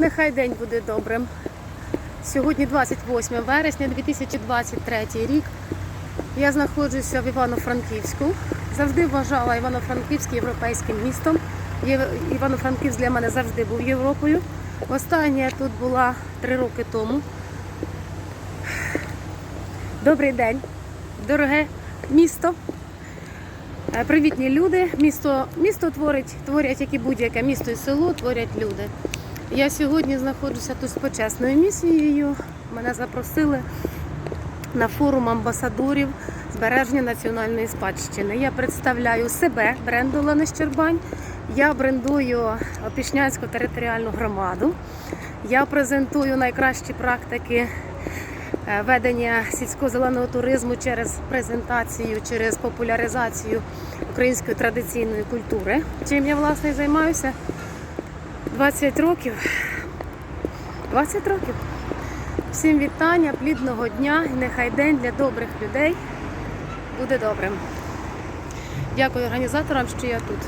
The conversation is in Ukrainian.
Нехай день буде добрим. Сьогодні 28 вересня 2023 рік. Я знаходжуся в Івано-Франківську. Завжди вважала Івано-Франківськ європейським містом. Івано-Франківськ для мене завжди був Європою. Останнє я тут була три роки тому. Добрий день, дороге місто. Е, Привітні люди. Місто, місто творить, творять, як і будь-яке місто і село, творять люди. Я сьогодні знаходжуся тут з почесною місією. Мене запросили на форум амбасадорів збереження національної спадщини. Я представляю себе, бренд Олени Щербань. Я брендую Опішнянську територіальну громаду. Я презентую найкращі практики е, ведення сільсько-зеленого туризму через презентацію, через популяризацію української традиційної культури. Чим я власне займаюся 20 років. 20 років. Всім вітання, плідного дня і нехай день для добрих людей буде добрим. Дякую організаторам, що я тут.